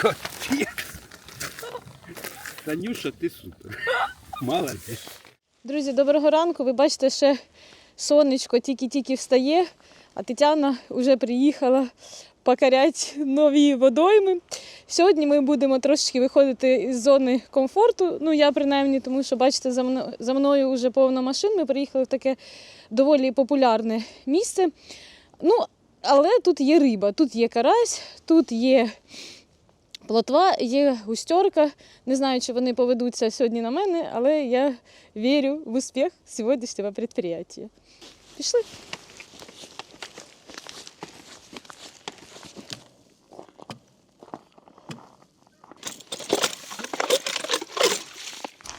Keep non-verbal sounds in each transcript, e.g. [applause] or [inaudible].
Капець. Танюша, ти супер. Молодець. Друзі, доброго ранку. Ви бачите, ще сонечко тільки-тільки встає, а Тетяна вже приїхала покорять нові водойми. Сьогодні ми будемо трошечки виходити із зони комфорту. Ну, я принаймні, тому що бачите, за мною, за мною вже повна машин. Ми приїхали в таке доволі популярне місце. Ну, але тут є риба, тут є карась, тут є плотва, є густерка. Не знаю, чи вони поведуться сьогодні на мене, але я вірю в успіх сьогоднішнього підприємства. Пішли.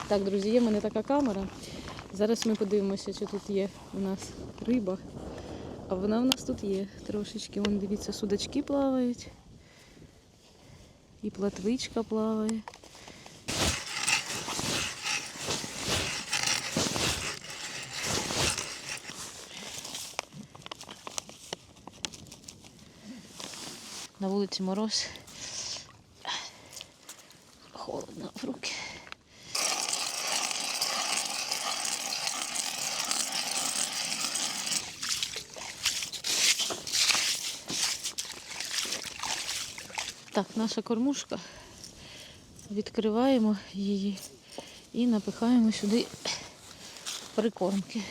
Так, друзі, є в мене така камера. Зараз ми подивимося, чи тут є у нас риба. А вона в нас тут є трошечки. Вон, дивіться, судачки плавають. І платвичка плаває. На вулиці мороз. Холодно в руки. Так, наша кормушка. Відкриваємо її і напихаємо сюди прикормки.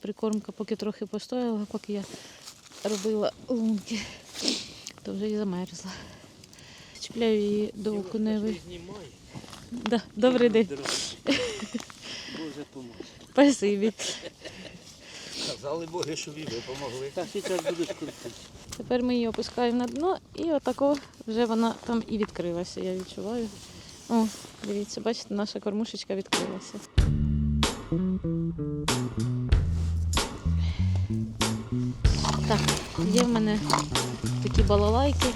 Прикормка поки трохи постояла, поки я робила лунки, то вже і замерзла. Чіпляю її до окуневої. Да, добрий день. Боже поможе. Спасибі. Казали Боги, що ви допомогли. Так, зараз будуть крутити. Тепер ми її опускаємо на дно і отако вже вона там і відкрилася, я відчуваю. О, дивіться, бачите, наша кормушечка відкрилася. Так, є в мене такі балалайки.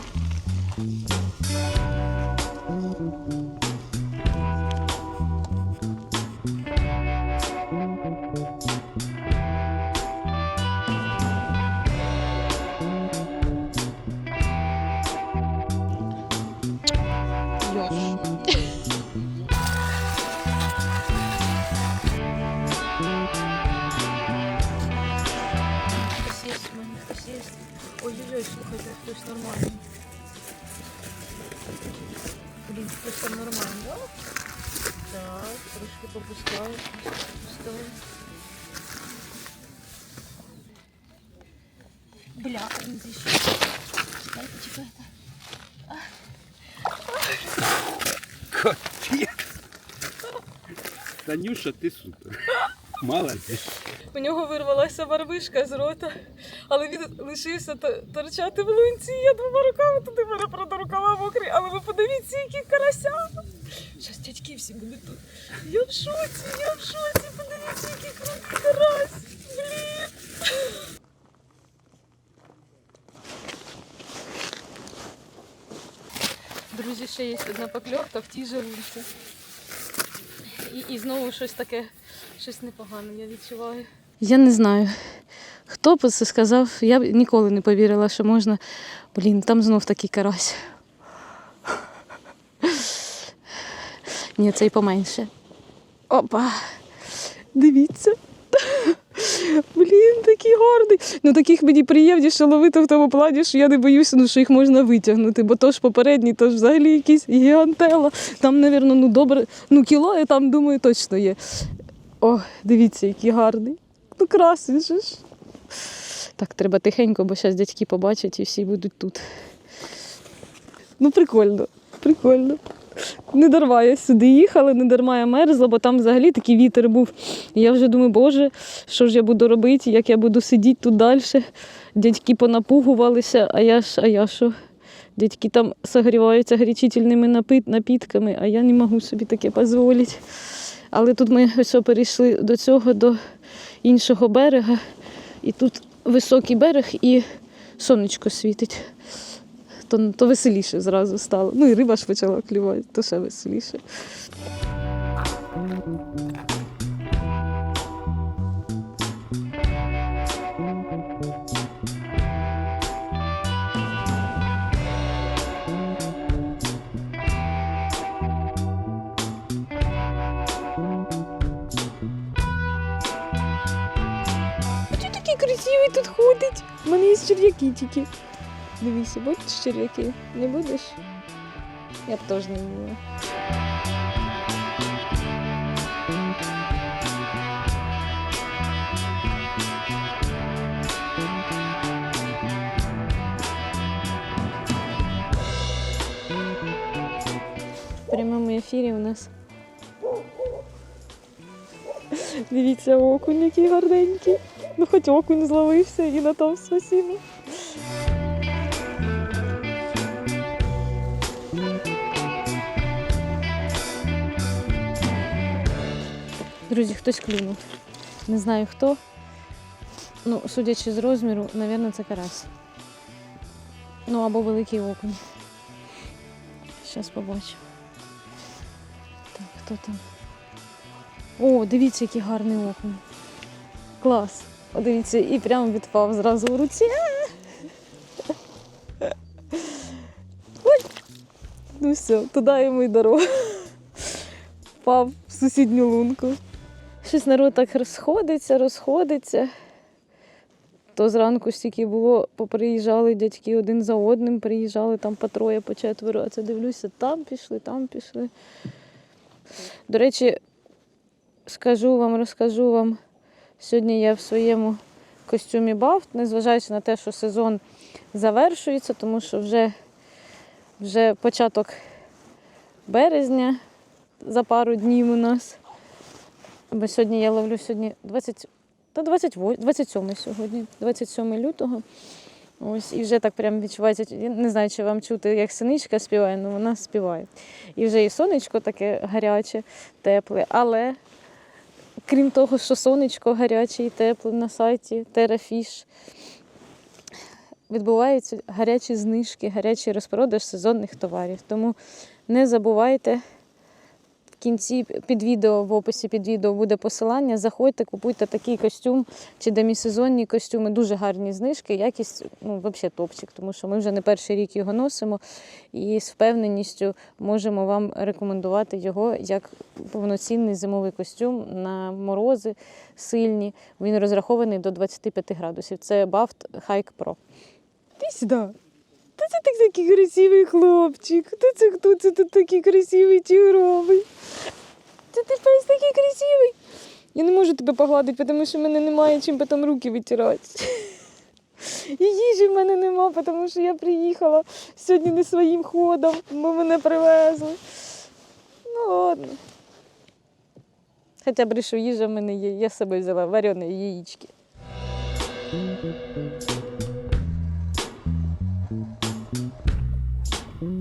Ой-ой-ой, слухайте, хтось нормальний. Блін, хтось там нормальний, да? Так, трошки попускаю. Попускаю. Бля, він зійшов. Чекайте, чекайте. Капець. Танюша, ти супер. Молодець. У нього вирвалася барвишка з рота, але він лишився торчати в лунці. Я двома руками туди мене правда рукава мокрі, але ви подивіться, які карася. Щас дядьки всі будуть тут. Я в шоці, я в шоці. Подивіться, який крутий карась. Блін. Друзі, ще є одна покльовка в тій же лунці. І, і знову щось таке, щось непогане, я відчуваю. Я не знаю. Хто б це сказав, я б ніколи не повірила, що можна. Блін, там знов такий карась. Ні, цей поменше. Опа. Дивіться. Блін, такий гарний. Ну таких мені приємніше ловити в тому плані, що я не боюся, ну, що їх можна витягнути, бо то ж попередній, то ж взагалі якийсь гігантела. Там, мабуть, ну добре, ну кіло, я там, думаю, точно є. О, дивіться, який гарний. Ну, красивий же ж. Так, треба тихенько, бо зараз дядьки побачать і всі будуть тут. Ну, прикольно, прикольно. Не дарма я сюди їхала, не дарма я мерзла, бо там взагалі такий вітер був. І я вже думаю, боже, що ж я буду робити, як я буду сидіти тут далі. Дядьки понапугувалися, а я ж, а я що? Дядьки там согріваються гарячительними напит, напітками, а я не можу собі таке дозволити. Але тут ми ось перейшли до цього, до іншого берега. І тут високий берег і сонечко світить то то веселіше зразу стало. Ну і риба ж почала клювати, то ще веселіше. Тут ходить. У мене є черв'яки тільки. Дивися, будеш черв'яки? Не будеш? Я б теж не їла. В прямому ефірі у нас. Дивіться, окунь який гарненький. Ну хоч окунь зловився і на тому спасибо. Друзі, хтось клюнув. Не знаю хто. Ну, судячи з розміру, мабуть, це карась. Ну або великий окунь. Зараз побачу. Так, хто там? О, дивіться, який гарний окунь. Клас. О, дивіться, і прямо відпав зразу у руці. Ой. Ну все, туди йому й дорога. Впав в сусідню лунку. Щось народ так розходиться, розходиться. То зранку стільки було, поприїжджали дядьки один за одним, приїжджали там по троє, по четверо, а це дивлюся, там пішли, там пішли. До речі, скажу вам, розкажу вам. Сьогодні я в своєму костюмі бафт, незважаючи на те, що сезон завершується, тому що вже, вже початок березня за пару днів у нас. Бо сьогодні я ловлю сьогодні 20, та 28, 27 сьогодні, 27 лютого. Ось, і вже так прям відчувається. Я не знаю, чи вам чути, як синичка співає, але вона співає. І вже і сонечко таке гаряче, тепле. Але крім того, що сонечко гаряче і тепле на сайті Терафіш, відбуваються гарячі знижки, гарячий розпродаж сезонних товарів. Тому не забувайте. Кінці під відео, в описі під відео буде посилання. Заходьте, купуйте такий костюм чи демісезонні костюми. Дуже гарні знижки. Якість ну, взагалі топчик, тому що ми вже не перший рік його носимо і з впевненістю можемо вам рекомендувати його як повноцінний зимовий костюм на морози сильні. Він розрахований до 25 градусів. Це Baft Hike Pro. Ти сюди. Та це так такий красивий хлопчик. Та це хто це тут такий красивий тігровий? Це ти пес такий красивий. Я не можу тебе погладити, тому що в мене немає чим потім руки витирати. [laughs] І їжі в мене нема, тому що я приїхала сьогодні не своїм ходом, бо мене привезли. Ну ладно. Хоча б що їжа в мене є, я з собою взяла варені яєчки.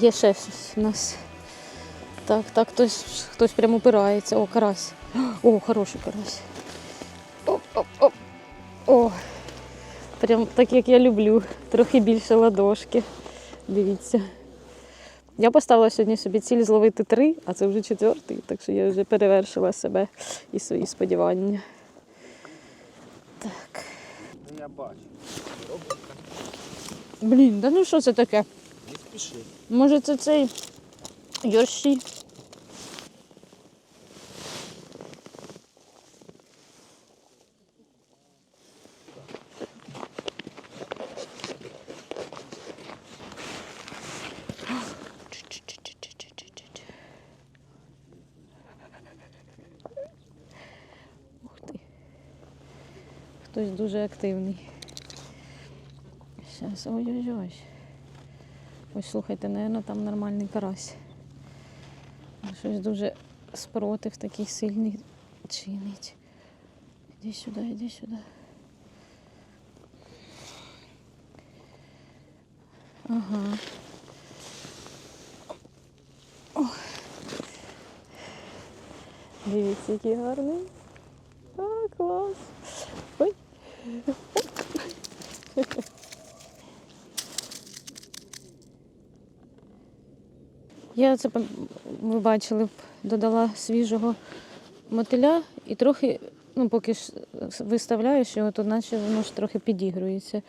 Є ще щось у нас. Так, так, хтось, хтось прям упирається. О, карась. О, хороший карась. Оп, оп, оп. О. Прям так, як я люблю. Трохи більше ладошки. Дивіться. Я поставила сьогодні собі ціль зловити три, а це вже четвертий, так що я вже перевершила себе і свої сподівання. Так. Ну я бачу. Блін, да ну що це таке? Не спіши. Може це цей Йорші? Хтось дуже активний. Зараз, ой-ой-ой. Ось слухайте, напевно, там нормальний карась. Щось дуже спротив такий сильний чинить. Іди сюди, іди сюди. Ага. О. Дивіться, який гарний. А, клас. Ой. Я це ви бачили, додала свіжого мотиля і трохи, ну поки ж виставляєш його, то наче воно ж трохи підігрується.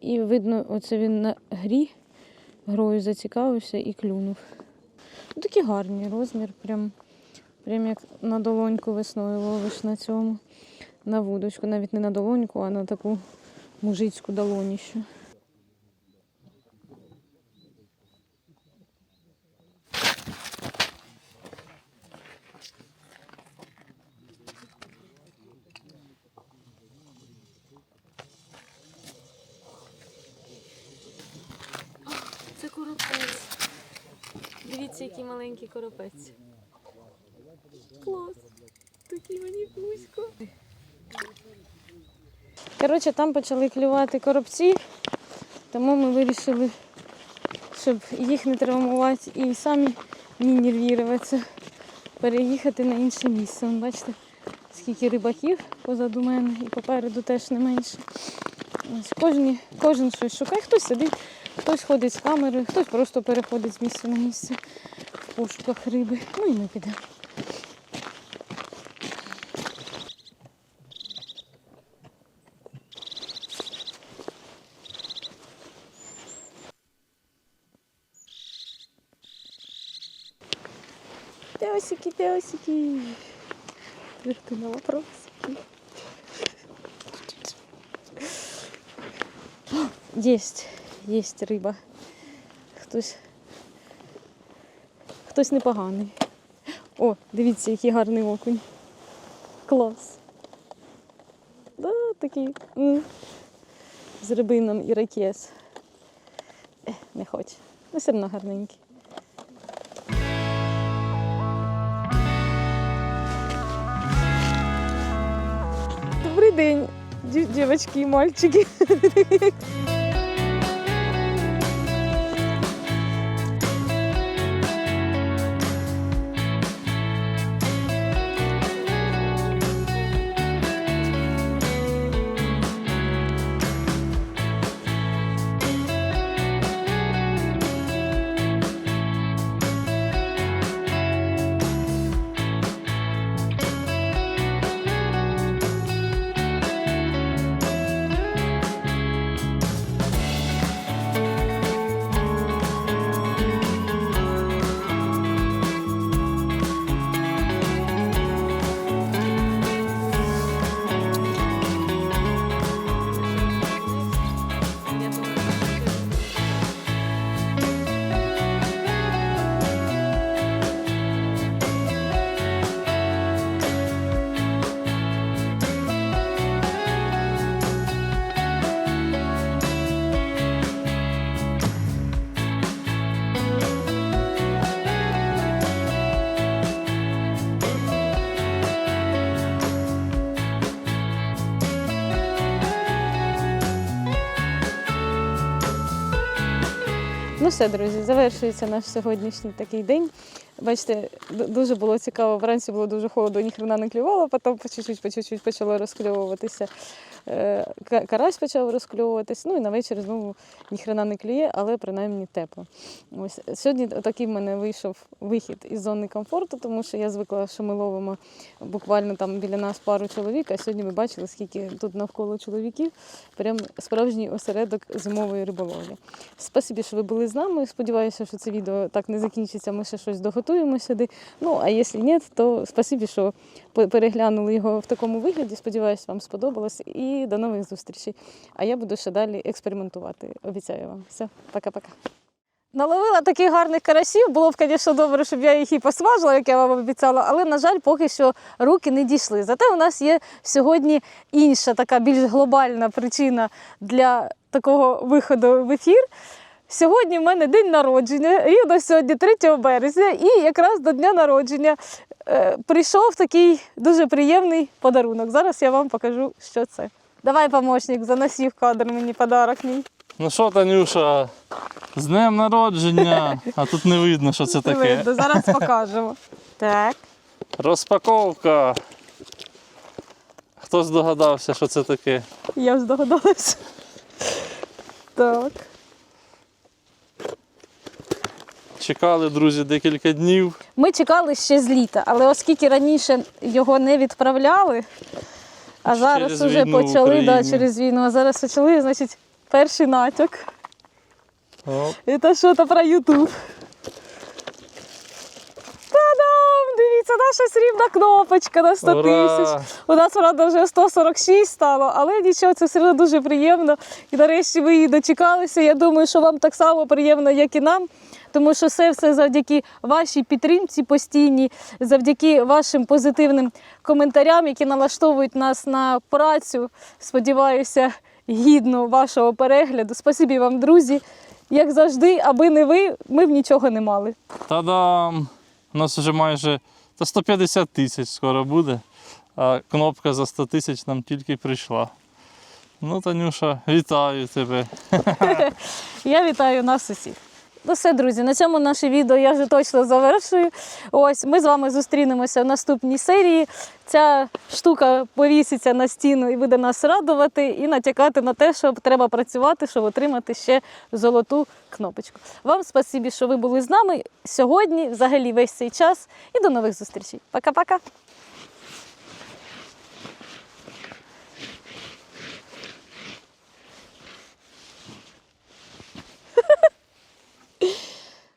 І видно, оце він на грі грою зацікавився і клюнув. Ну, такі гарні розмір, прям, прям як на долоньку весною ловиш на цьому, на вудочку, навіть не на долоньку, а на таку мужицьку долоніщу. Дивіться, який маленький коропець. Клас. Такий мені кузько. Коротше, там почали клювати коробці, тому ми вирішили, щоб їх не травмувати і самі не нервіруватися, переїхати на інше місце. Бачите, скільки рибаків позаду мене і попереду теж не менше. Кожні, кожен щось шукає, хтось сидить, хтось ходить з камерою, хтось просто переходить з місця на місце в пошуках риби. Ну і ми підемо. Песики, песики. Ответы на вопросики. Есть, есть риба. Хтось. Хтось непоганий. О, дивіться, який гарний окунь. Клас. Да, такий. З рибином іракес. Е, не хоче. Ну, все одно гарненький. Добрий день, дів- дівчатки і мальчики. Ну все, друзі, завершується наш сьогоднішній такий день. Бачите, дуже було цікаво. Вранці було дуже холодно, ніхрена не клювало, потім по чуть-чуть, по чуть-чуть почало розкльовуватися. Е, ка- Карась почав розкльовуватись. Ну і на вечір знову ніхрена не клює, але принаймні тепло. Ось сьогодні такий в мене вийшов вихід із зони комфорту, тому що я звикла, що ми ловимо буквально там біля нас пару чоловік. А сьогодні ми бачили, скільки тут навколо чоловіків. Прям справжній осередок зимової риболовлі. Спасибі, що ви були з нами. Сподіваюся, що це відео так не закінчиться. Ми ще щось доготуємо сюди. Ну а якщо ні, то спасибі, що переглянули його в такому вигляді. Сподіваюся, вам сподобалось. І до нових зустрічей. А я буду ще далі експериментувати. Обіцяю вам. Все, пока-пока. Наловила таких гарних карасів. Було б, звісно, добре, щоб я їх і посмажила, як я вам обіцяла, але, на жаль, поки що руки не дійшли. Зате у нас є сьогодні інша така більш глобальна причина для такого виходу в ефір. Сьогодні в мене день народження, рівно сьогодні 3 березня, і якраз до дня народження е, прийшов такий дуже приємний подарунок. Зараз я вам покажу, що це. Давай, помощник, заноси в кадр мені подарок мій. Ну що, Танюша, з днем народження, а тут не видно, що це таке. Видно, зараз покажемо. Так. Розпаковка. Хто здогадався, що це таке? Я здогадалася. Так. Чекали, друзі, декілька днів. Ми чекали ще з літа, але оскільки раніше його не відправляли, а зараз Через вже війну почали да, Україні. через війну, а зараз почали, значить, перший натяк. Оп. Це що то про Ютуб. Та-дам! Наша срібна кнопочка на 100 тисяч. У нас, правда, вже 146 стало, але нічого, це все одно дуже приємно. І нарешті ви її дочекалися. Я думаю, що вам так само приємно, як і нам. Тому що все все завдяки вашій підтримці постійній, завдяки вашим позитивним коментарям, які налаштовують нас на працю. Сподіваюся, гідно вашого перегляду. Спасибі вам, друзі. Як завжди, аби не ви, ми б нічого не мали. Та-дам! У нас вже майже та 150 тисяч скоро буде, а кнопка за 100 тисяч нам тільки прийшла. Ну, Танюша, вітаю тебе. [laughs] Я вітаю нас усіх. Ну все, друзі, на цьому наше відео я вже точно завершую. Ось ми з вами зустрінемося в наступній серії. Ця штука повіситься на стіну і буде нас радувати і натякати на те, що треба працювати, щоб отримати ще золоту кнопочку. Вам спасибі, що ви були з нами сьогодні, взагалі весь цей час. І до нових зустрічей. Пока-пока. [laughs]